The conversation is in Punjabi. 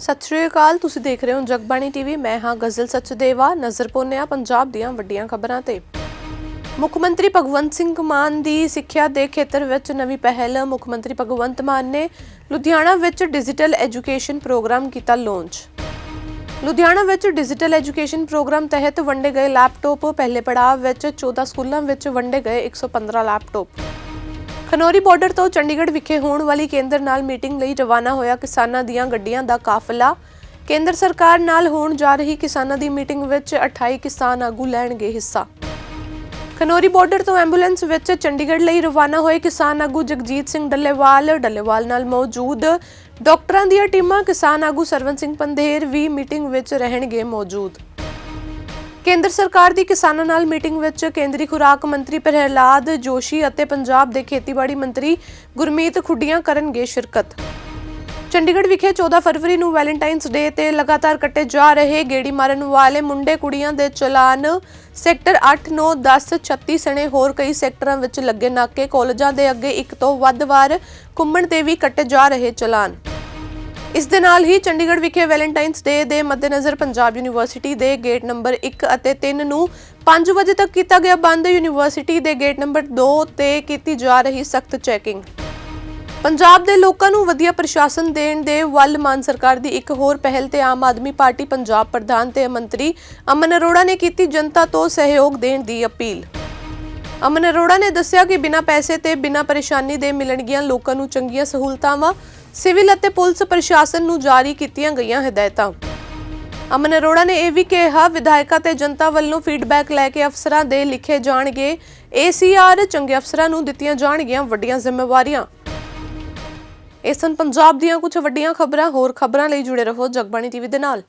ਸਤਿ ਸ਼੍ਰੀ ਅਕਾਲ, ਤੁਸੀਂ ਦੇਖ ਰਹੇ ਹੋ ਜਗਬਾਣੀ ਟੀਵੀ। ਮੈਂ ਹਾਂ ਗਜ਼ਲ ਸਚਦੇਵਾ, ਨਜ਼ਰ ਪੋਨਿਆ ਪੰਜਾਬ ਦੀਆਂ ਵੱਡੀਆਂ ਖਬਰਾਂ ਤੇ। ਮੁੱਖ ਮੰਤਰੀ ਭਗਵੰਤ ਸਿੰਘ ਮਾਨ ਦੀ ਸਿੱਖਿਆ ਦੇ ਖੇਤਰ ਵਿੱਚ ਨਵੀਂ ਪਹਿਲ, ਮੁੱਖ ਮੰਤਰੀ ਭਗਵੰਤ ਮਾਨ ਨੇ ਲੁਧਿਆਣਾ ਵਿੱਚ ਡਿਜੀਟਲ ਐਜੂਕੇਸ਼ਨ ਪ੍ਰੋਗਰਾਮ ਕੀਤਾ ਲਾਂਚ। ਲੁਧਿਆਣਾ ਵਿੱਚ ਡਿਜੀਟਲ ਐਜੂਕੇਸ਼ਨ ਪ੍ਰੋਗਰਾਮ ਤਹਿਤ ਵੰਡੇ ਗਏ ਲੈਪਟਾਪ, ਪਹਿਲੇ ਪੜਾਅ ਵਿੱਚ 14 ਸਕੂਲਾਂ ਵਿੱਚ ਵੰਡੇ ਗਏ 115 ਲੈਪਟਾਪ। ਖਨੌਰੀ ਬਾਰਡਰ ਤੋਂ ਚੰਡੀਗੜ੍ਹ ਵਿਖੇ ਹੋਣ ਵਾਲੀ ਕੇਂਦਰ ਨਾਲ ਮੀਟਿੰਗ ਲਈ ਰਵਾਨਾ ਹੋਇਆ ਕਿਸਾਨਾਂ ਦੀਆਂ ਗੱਡੀਆਂ ਦਾ ਕਾਫਲਾ। ਕੇਂਦਰ ਸਰਕਾਰ ਨਾਲ ਹੋਣ ਜਾ ਰਹੀ ਕਿਸਾਨਾਂ ਦੀ ਮੀਟਿੰਗ ਵਿੱਚ 28 ਕਿਸਾਨ ਆਗੂ ਲੈਣਗੇ ਹਿੱਸਾ। ਖਨੌਰੀ ਬਾਰਡਰ ਤੋਂ ਐਂਬੂਲੈਂਸ ਵਿੱਚ ਚੰਡੀਗੜ੍ਹ ਲਈ ਰਵਾਨਾ ਹੋਏ ਕਿਸਾਨ ਆਗੂ ਜਗਜੀਤ ਸਿੰਘ ਡੱਲੇਵਾਲ ਡੱਲੇਵਾਲ ਨਾਲ ਮੌਜੂਦ। ਡਾਕਟਰਾਂ ਦੀਆਂ ਟੀਮਾਂ ਕਿਸਾਨ ਆਗੂ ਸਰਵਨ ਸਿੰਘ ਪੰਧੇਰ ਵੀ ਮੀਟਿੰਗ ਵਿੱਚ ਰਹਿਣਗੇ ਮੌਜੂਦ। ਕੇਂਦਰ ਸਰਕਾਰ ਦੀ ਕਿਸਾਨਾਂ ਨਾਲ ਮੀਟਿੰਗ ਵਿੱਚ ਕੇਂਦਰੀ ਖੁਰਾਕ ਮੰਤਰੀ ਪ੍ਰਹਿਲਾਦ ਜੋਸ਼ੀ ਅਤੇ ਪੰਜਾਬ ਦੇ ਖੇਤੀਬਾੜੀ ਮੰਤਰੀ ਗੁਰਮੀਤ ਖੁੱਡੀਆਂ ਕਰਨਗੇ ਸ਼ਿਰਕਤ। ਚੰਡੀਗੜ੍ਹ ਵਿਖੇ 14 ਫਰਵਰੀ ਨੂੰ ਵੈਲੈਂਟਾਈਨਸ ਡੇ ਤੇ ਲਗਾਤਾਰ ਕੱਟੇ ਜਾ ਰਹੇ ਗੇੜੀ ਮਾਰਨ ਵਾਲੇ ਮੁੰਡੇ ਕੁੜੀਆਂ ਦੇ ਚਲਾਨ ਸੈਕਟਰ 8 9 10 36 ਸਣੇ ਹੋਰ ਕਈ ਸੈਕਟਰਾਂ ਵਿੱਚ ਲੱਗੇ ਨਾਕੇ। ਕਾਲਜਾਂ ਦੇ ਅੱਗੇ ਇੱਕ ਤੋਂ ਵੱਧ ਵਾਰ ਘੁੰਮਣ ਤੇ ਵੀ ਕੱਟੇ ਜਾ ਰਹੇ ਚਲਾਨ। ਇਸ ਦੇ ਨਾਲ ਹੀ ਚੰਡੀਗੜ੍ਹ ਵਿਖੇ ਵੈਲੈਂਟਾਈਨਸ ਡੇ ਦੇ ਮੱਦੇਨਜ਼ਰ ਪੰਜਾਬ ਯੂਨੀਵਰਸਿਟੀ ਦੇ ਗੇਟ ਨੰਬਰ 1 ਅਤੇ 3 ਨੂੰ 5 ਵਜੇ ਤੱਕ ਕੀਤਾ ਗਿਆ ਬੰਦ। ਯੂਨੀਵਰਸਿਟੀ ਦੇ ਗੇਟ ਨੰਬਰ 2 ਤੇ ਕੀਤੀ ਜਾ ਰਹੀ ਸਖਤ ਚੈਕਿੰਗ। ਪੰਜਾਬ ਦੇ ਲੋਕਾਂ ਨੂੰ ਵਧੀਆ ਪ੍ਰਸ਼ਾਸਨ ਦੇਣ ਦੇ ਵੱਲ ਮਾਨ ਸਰਕਾਰ ਦੀ ਇੱਕ ਹੋਰ ਪਹਿਲ ਤੇ ਆਮ ਆਦਮੀ ਪਾਰਟੀ ਪੰਜਾਬ ਪ੍ਰਧਾਨ ਤੇ ਮੰਤਰੀ ਅਮਨ ਅਰੋੜਾ ਨੇ ਕੀਤੀ ਜਨਤਾ ਤੋਂ ਸਹਿਯੋਗ ਦੇਣ ਦੀ ਅਪੀਲ। ਅਮਨ ਅਰੋੜਾ ਨੇ ਦੱਸਿਆ ਕਿ ਬਿਨਾਂ ਪੈਸੇ ਤੇ ਬਿਨਾਂ ਪਰੇਸ਼ਾਨੀ ਦੇ ਮਿਲਣਗੀਆਂ ਲੋਕਾਂ ਨੂੰ ਚੰਗੀਆਂ ਸਹੂਲਤਾਂ ਸਿਵਲ ਅਤੇ ਪੁਲਿਸ ਪ੍ਰਸ਼ਾਸਨ ਨੂੰ ਜਾਰੀ ਕੀਤੀਆਂ ਗਈਆਂ ਹਦਾਇਤਾਂ। ਅਮਨ ਅਰੋੜਾ ਨੇ ਇਹ ਵੀ ਕਿਹਾ, ਵਿਧਾਇਕਾਂ ਤੇ ਜਨਤਾ ਵੱਲੋਂ ਫੀਡਬੈਕ ਲੈ ਕੇ ਅਫਸਰਾਂ ਦੇ ਲਿਖੇ ਜਾਣਗੇ। ਏਸੀਆਰ ਚੰਗੇ ਅਫਸਰਾਂ ਨੂੰ ਦਿੱਤੀਆਂ ਜਾਣਗੀਆਂ ਵੱਡੀਆਂ ਜ਼ਿੰਮੇਵਾਰੀਆਂ। ਇਸ ਸਨ ਪੰਜਾਬ ਦੀਆਂ ਕੁਝ ਵੱਡੀਆਂ ਖਬਰਾਂ, ਹੋਰ ਖਬਰਾਂ ਲਈ ਜੁੜੇ ਰਹੋ ਜਗਬਾਣੀ ਟੀਵੀ ਦੇ ਨਾਲ।